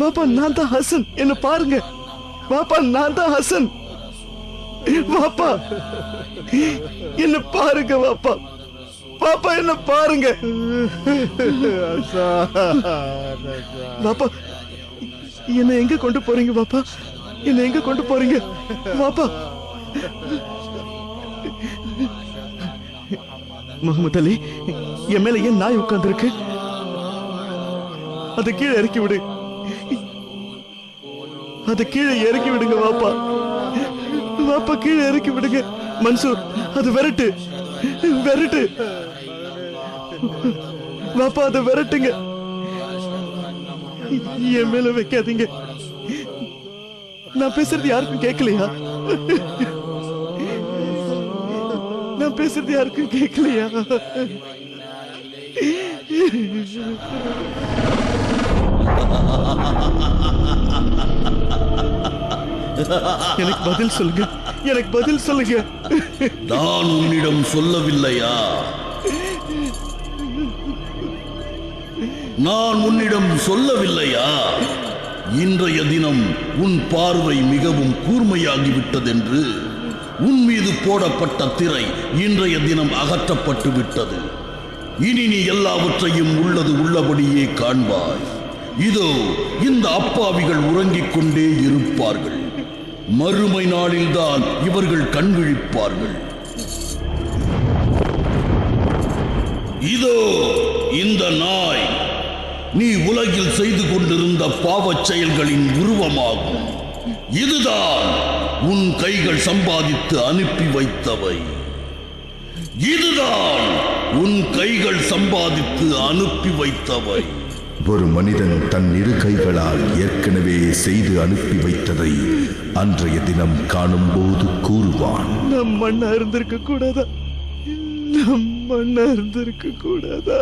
பாப்பா நான் தான் ஹசன். என்ன பாருங்க. பாப்பா நான் தான் ஹசன். பாப்பா என்ன பாருங்க பாப்பா பாப்பா என்ன பாருங்க. பாப்பா என்ன எங்க கொண்டு போறீங்க பாப்பா என்ன எங்க கொண்டு போறீங்க பாப்பா முகமது அலி என் மேல ஏன் நாய் உட்கார்ந்துருக்கு? அதை கீழே இறக்கி விடு. அதை கீழே இறக்கி விடுங்க வாப்பா. வாப்பா கீழே இறக்கி விடுங்க. மன்சூர் அது விரட்டு. விரட்டு. வாப்பா அதை விரட்டுங்க. என் மேல வைக்காதீங்க. நான் பேசுறது யாருக்கும் கேட்கலையா? நான் பேசுறது யாருக்கும் கேட்கலையா? எனக்கு பதில் சொல்லுங்க. எனக்கு பதில் சொல்லுங்க. நான் உன்னிடம் சொல்லவில்லையா? நான் உன்னிடம் சொல்லவில்லையா? இன்றைய தினம் உன் பார்வை மிகவும் கூர்மையாகிவிட்டதென்று உன் மீது போடப்பட்ட திரை இன்றைய தினம் அகற்றப்பட்டு விட்டது இனி நீ எல்லாவற்றையும் உள்ளது உள்ளபடியே காண்பாய். இதோ இந்த அப்பாவிகள் உறங்கிக் கொண்டே இருப்பார்கள். மறுமை நாளில்தான் இவர்கள் கண் விழிப்பார்கள் இதோ இந்த நாய் நீ உலகில் செய்து கொண்டிருந்த பாவச் செயல்களின் உருவமாகும். இதுதான் உன் கைகள் சம்பாதித்து அனுப்பி வைத்தவை. இதுதான் உன் கைகள் சம்பாதித்து அனுப்பி வைத்தவை. ஒரு மனிதன் தன் இரு கைகளால் ஏற்கனவே செய்து அனுப்பி வைத்ததை அன்றைய தினம் காணும்போது கூறுவான். நம் மண்ணா இருந்திருக்க கூடாதா? நம் மண்ணா இருந்திருக்க கூடாதா?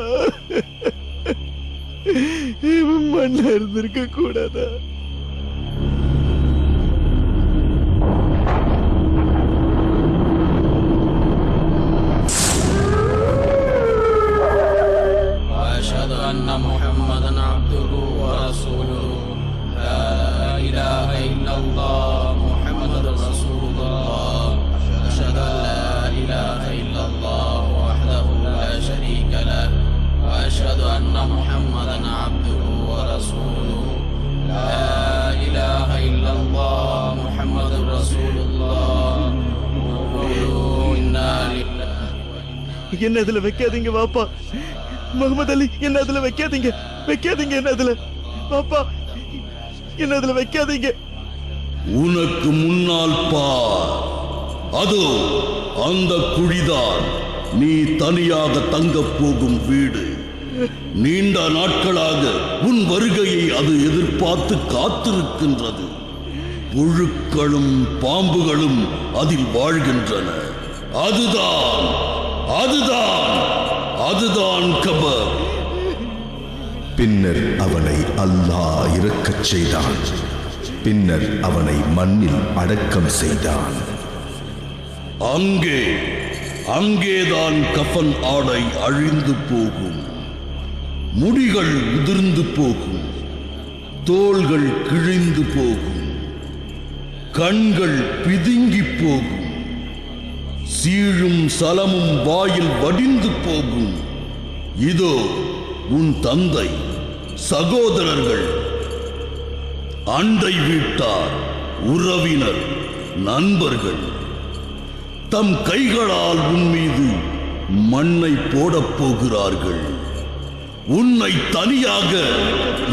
இவன் மண்ணா இருந்திருக்க கூடாதா? என்ன அதுல வைக்காதீங்க வாப்பா. முகமது அலி என்ன அதுல வைக்காதீங்க. வைக்காதீங்க என்ன அதுல பாப்பா என்ன அதுல வைக்காதீங்க. உனக்கு முன்னால் பார். அதோ அந்த குழிதான். நீ தனியாக தங்கப் போகும் வீடு. நீண்ட நாட்களாக உன் வருகையை அது எதிர்பார்த்து காத்திருக்கின்றது. புழுக்களும் பாம்புகளும் அதில் வாழ்கின்றன. அதுதான் அதுதான் அதுதான் கபர். பின்னர் அவனை அல்லாஹ் இறக்கச் செய்தான். பின்னர் அவனை மண்ணில் அடக்கம் செய்தான். அங்கே அங்கேதான் கஃன் ஆடை அழிந்து போகும். முடிகள் உதிர்ந்து போகும். தோள்கள் கிழிந்து போகும். கண்கள் பிதுங்கி போகும். சீழும் சலமும் வாயில் வடிந்து போகும். இதோ உன் தந்தை சகோதரர்கள். அண்டை வீட்டார் உறவினர் நண்பர்கள். தம் கைகளால் உன் மீது மண்ணை போடப் போகிறார்கள். உன்னை தனியாக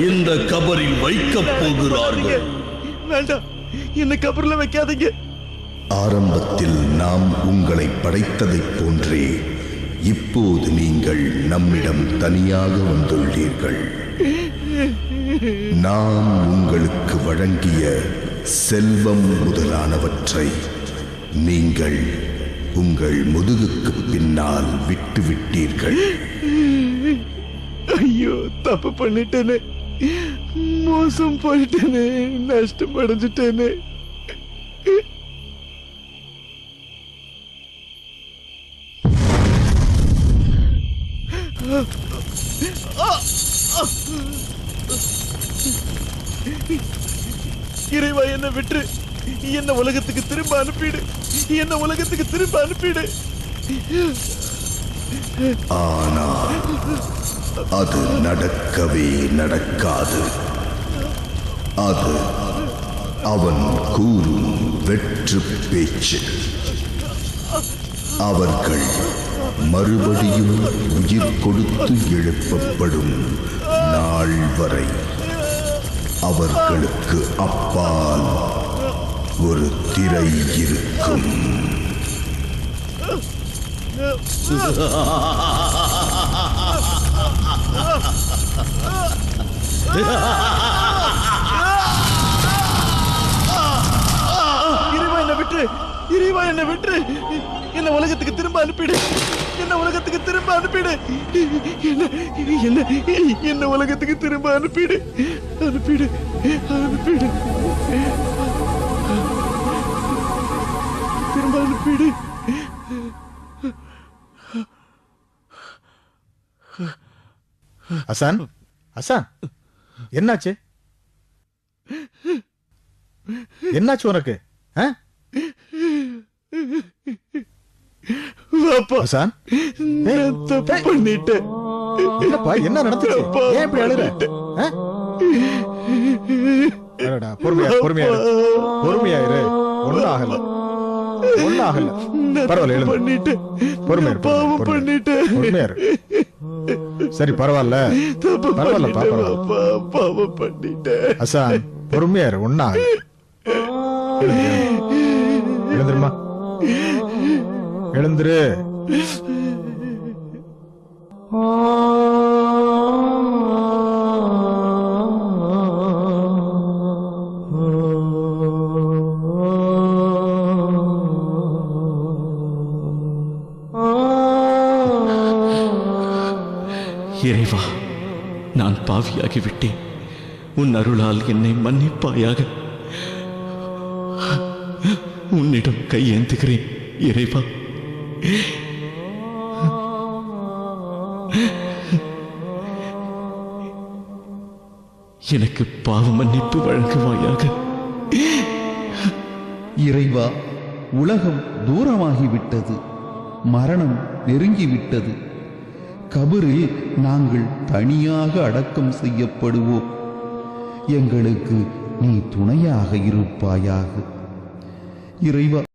இந்த கபரில் வைக்கப் போகிறார்கள். வேண்டாம் என்ன கபரில் வைக்காதீங்க. ஆரம்பத்தில் நாம் உங்களை படைத்ததைப் போன்றே இப்போது நீங்கள் நம்மிடம் தனியாக வந்துள்ளீர்கள். நாம் உங்களுக்கு வழங்கிய செல்வம் முதலானவற்றை நீங்கள் உங்கள் முதுகுக்கு பின்னால் விட்டுவிட்டீர்கள். ஐயோ தப்பு பண்ணிட்டேனே. மோசம் பண்ணிட்டேனே நஷ்டம் அடைஞ்சிட்டேனே. இறைவா என்ன விட்டு என்ன உலகத்துக்கு திரும்ப அனுப்பிடு. என்ன உலகத்துக்கு திரும்ப அனுப்பிடு. ஆனால் அது நடக்கவே நடக்காது. அது அவன் கூறும் வெற்று பேச்சு. அவர்கள் மறுபடியும் உயிர் கொடுத்து எழுப்பப்படும் நாள் வரை அவர்களுக்கு அப்பால் ஒரு திரை இருக்கும். இறைவா என்ன விட்டு இறைவா என்ன விட்டு என்ன உலகத்துக்கு திரும்ப அனுப்பிடு. என்ன உலகத்துக்கு திரும்ப அனுப்பிடு. என்ன என்ன உலகத்துக்கு திரும்ப அனுப்பிடு. அனுப்பிடு அனுப்பிடு. திரும்ப அனுப்பிடு. அசான் அசான் என்னாச்சு? என்னாச்சு உனக்கு ஆ? வாப்பா. அசான் நான் தப்பு பண்ணிட்டேன் என்னப்பா என்ன நடந்துச்சு? ஏன் இப்படி அழுற? பொறுமையா பொறுமையா. பொறுமையா இரு. ஒண்ணும் ஆகல நான் பரவாயில்ல தப்பு எழுந்து. பண்ணிட்டேன் பொறுமையா பாவம். பண்ணிட்டேன் பொறுமையா சரி பரவாயில்ல. பரவாயில்ல. வாப்பா பாவம் பண்ணிட்டேன் அசான் பொறுமையா இரு. ஆகல எழுந்துரு. இறைவா நான் பாவியாகிவிட்டேன். உன் அருளால் என்னை மன்னிப்பாயாக. உன்னிடம் கையேந்துகிறேன் இறைவா. எனக்கு பாவ மன்னிப்பு வழங்குவாயாக. இறைவா உலகம் தூரமாகிவிட்டது. மரணம் நெருங்கிவிட்டது. கபரில் நாங்கள் தனியாக அடக்கம் செய்யப்படுவோம். எங்களுக்கு நீ துணையாக இருப்பாயாக. இறைவா